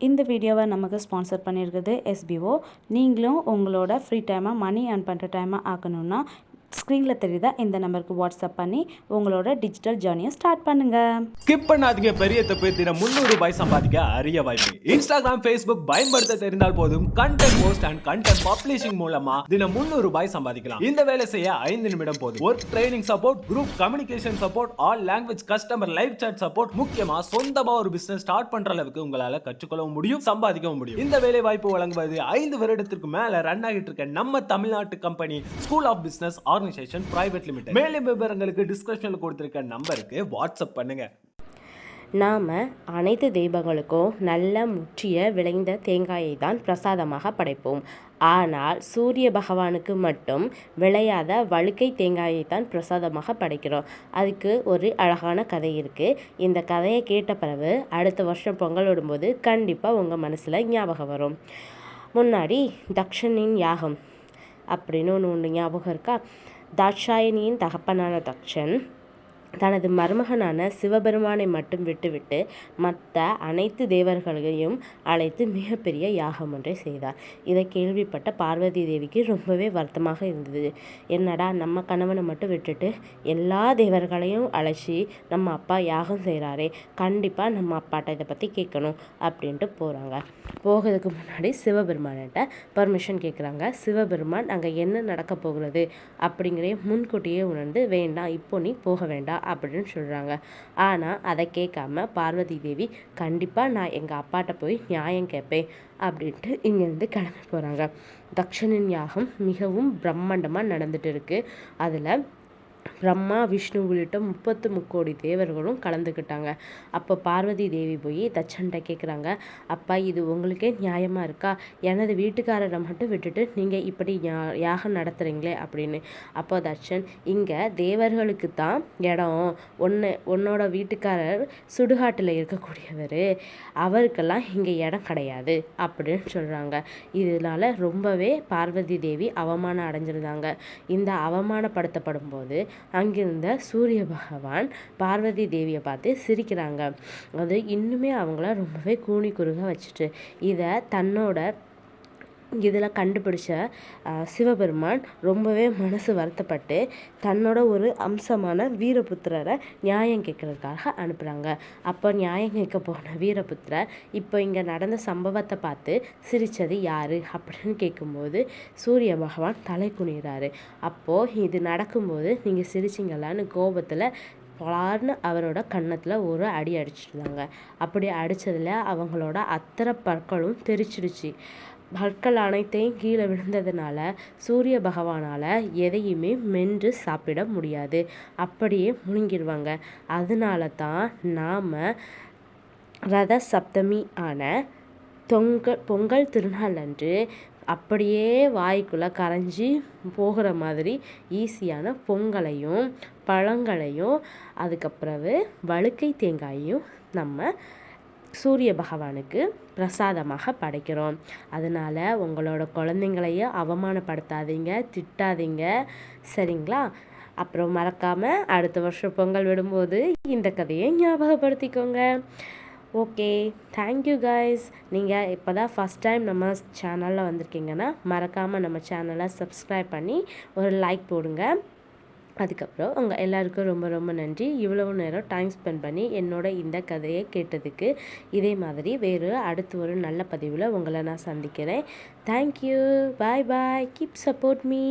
இந்த வீடியோவை நமக்கு ஸ்பான்சர் பண்ணியிருக்குது எஸ்பிஓ நீங்களும் உங்களோட ஃப்ரீ டைமாக மணி ஏர்ன் பண்ணுற டைமாக ஆக்கணும்னா ஸ்க்ரீனில் தெரியுதா? இந்த நம்பருக்கு வாட்ஸ்அப் பண்ணி உங்களோட டிஜிட்டல் ஜேர்னியை ஸ்டார்ட் பண்ணுங்க. ஸ்கிப் பண்ணாதீங்க பெரிய தப்பு. தினம் முந்நூறு ரூபாய் சம்பாதிக்க அரிய வாய்ப்பு. இன்ஸ்டாகிராம் ஃபேஸ்புக் பயன்படுத்த தெரிந்தால் போதும் content post and content publishing மூலமா தினம் முந்நூறு ரூபாய் சம்பாதிக்கலாம். இந்த வேலை செய்ய ஐந்து நிமிடம் போதும். Work training support group communication support all language customer live chat support முக்கியமா சொந்தமா ஒரு பிசினஸ் ஸ்டார்ட் பண்ற அளவுக்கு உங்களால கற்றுக்கொள்ளவும் முடியும் சம்பாதிக்கவும் முடியும். இந்த வேலை வாய்ப்பு வழங்குவது ஐந்து வருடத்திற்கு மேல ரன் ஆகிட்டு இருக்க நம்ம தமிழ்நாட்டு company school of business organisation private limited மேலும் விவரங்களுக்கு டிஸ்கிரிப்ஷனில் கொடுத்துருக்க நம்பருக்கு வாட்ஸ்அப் பண்ணுங்க. நாம் அனைத்து தெய்வங்களுக்கும் நல்ல முற்றிய விளைந்த தேங்காயை தான் பிரசாதமாக படைப்போம். ஆனால் சூரிய பகவானுக்கு மட்டும் விளையாத வழுக்கை தேங்காயை தான் பிரசாதமாக படைக்கிறோம். அதுக்கு ஒரு அழகான கதை இருக்குது இந்த கதையை கேட்ட பிறகு அடுத்த வருஷம் பொங்கல் விடும்போது கண்டிப்பாக உங்கள் மனசில் ஞாபகம் வரும். முன்னாடி தக்ஷனின் யாகம் அப்படின்னு ஒன்று ஒன்று ஞாபகம் இருக்கா? தாட்சாயணியின் தகப்பனான தக்ஷன். தனது மருமகனான சிவபெருமானை மட்டும் விட்டுவிட்டு மற்ற அனைத்து தேவர்களையும் அழைத்து மிகப்பெரிய யாகம் ஒன்றை செய்தார். இதை கேள்விப்பட்ட பார்வதி தேவிக்கு ரொம்பவே வருத்தமாக இருந்தது. என்னடா நம்ம கணவனை மட்டும் விட்டுட்டு எல்லா தேவர்களையும் அழைச்சி நம்ம அப்பா யாகம் செய்கிறாரே கண்டிப்பாக நம்ம அப்பாட்ட இதை பற்றி கேட்கணும் அப்படின்ட்டு போகிறாங்க போகிறதுக்கு முன்னாடி சிவபெருமான்கிட்ட பர்மிஷன் கேட்குறாங்க சிவபெருமான் அங்கே என்ன நடக்க போகிறது? அப்படிங்கிற முன்கூட்டியே உணர்ந்து வேண்டாம் இப்போ நீ போக வேண்டாம். அப்படின்னு சொல்கிறாங்க ஆனால் அதை கேட்காம பார்வதி தேவி கண்டிப்பாக நான் எங்கள் அப்பாட்ட போய் நியாயம் கேட்பேன் அப்படின்ட்டு இங்கேருந்து கிளம்பி போகிறாங்க தக்ஷனின் யாகம் மிகவும் பிரம்மாண்டமாக நடந்துட்டு இருக்குது அதில் பிரம்மா விஷ்ணு உள்ளிட்ட முப்பத்து முக்கோடி தேவர்களும் கலந்துக்கிட்டாங்க. அப்போ பார்வதி தேவி போய் தச்சன்ட்ட கேட்குறாங்க அப்பா இது உங்களுக்கே நியாயமாக இருக்கா? எனது வீட்டுக்காரரை மட்டும் விட்டுட்டு நீங்கள் இப்படி யாகம் நடத்துகிறீங்களே அப்படின்னு. அப்போ தட்சன் இங்கே தேவர்களுக்கு தான் இடம். ஒன்று உன்னோட வீட்டுக்காரர் சுடுகாட்டில் இருக்கக்கூடியவர். அவருக்கெல்லாம் இங்கே இடம் கிடையாது. அப்படின்னு சொல்கிறாங்க இதனால் ரொம்பவே பார்வதி தேவி அவமானம் அடைஞ்சிருந்தாங்க. இந்த அவமானப்படுத்தப்படும் போது அங்கிருந்த சூரிய பகவான் பார்வதி தேவியை பார்த்து சிரிக்கிறாங்க. அது இன்னுமே அவங்கள ரொம்பவே கூணி குறுக வச்சுட்டு இதை தன்னோட இதில் கண்டுபிடிச்ச சிவபெருமான் ரொம்பவே மனசு வருத்தப்பட்டு தன்னோட ஒரு அம்சமான வீரபுத்திரரை நியாயம் கேட்குறதுக்காக அனுப்புகிறாங்க அப்போ நியாயம் கேட்க போன வீரபுத்திரர் இப்போ இங்கே நடந்த சம்பவத்தை பார்த்து சிரித்தது யார்? அப்படின்னு கேட்கும்போது சூரிய பகவான் தலை குனிகிறாரு அப்போது இது நடக்கும்போது நீங்கள் சிரிச்சிங்களான்னு கோபத்தில் பலார்னு அவரோட கன்னத்தில் ஒரு அடி அடிச்சிருந்தாங்க அப்படி அடித்ததில் அவங்களோட அத்தனை பற்களும் தெரிச்சிடுச்சு பற்கள் அனைத்தையும் கீழே விழுந்ததுனால சூரிய பகவானால் எதையுமே மென்று சாப்பிட முடியாது. அப்படியே முழுங்கிடுவாங்க. அதனால தான் நாம் ரத சப்தமி ஆன தொங்கல் பொங்கல் திருநாள் அன்று அப்படியே வாய்க்குள்ளே கரைஞ்சி போகிற மாதிரி ஈஸியான பொங்கலையும் பழங்களையும் அதுக்கப்புறவு வழுக்கை தேங்காயையும் நம்ம சூரிய பகவானுக்கு பிரசாதமாக படைக்கிறோம். அதனால் உங்களோட குழந்தைங்களையும் அவமானப்படுத்தாதீங்க திட்டாதீங்க. சரிங்களா? அப்புறம் மறக்காமல் அடுத்த வருஷம் பொங்கல் விடும்போது இந்த கதையை ஞாபகப்படுத்திக்கோங்க. ஓகே தேங்க்யூ கைஸ் நீங்கள் இப்போ தான் ஃபஸ்ட் டைம் நம்ம சேனலில் வந்திருக்கீங்கன்னா மறக்காமல் நம்ம சேனலை சப்ஸ்கிரைப் பண்ணி ஒரு லைக் போடுங்க. அதுக்கப்புறம் உங்கள் எல்லாருக்கும் ரொம்ப ரொம்ப நன்றி. இவ்வளவு நேரம் டைம் ஸ்பெண்ட் பண்ணி என்னோட இந்த கதையை கேட்டதுக்கு இதே மாதிரி வேறு அடுத்து ஒரு நல்ல பதிவில் உங்களை நான் சந்திக்கிறேன். Thank you bye bye keep support me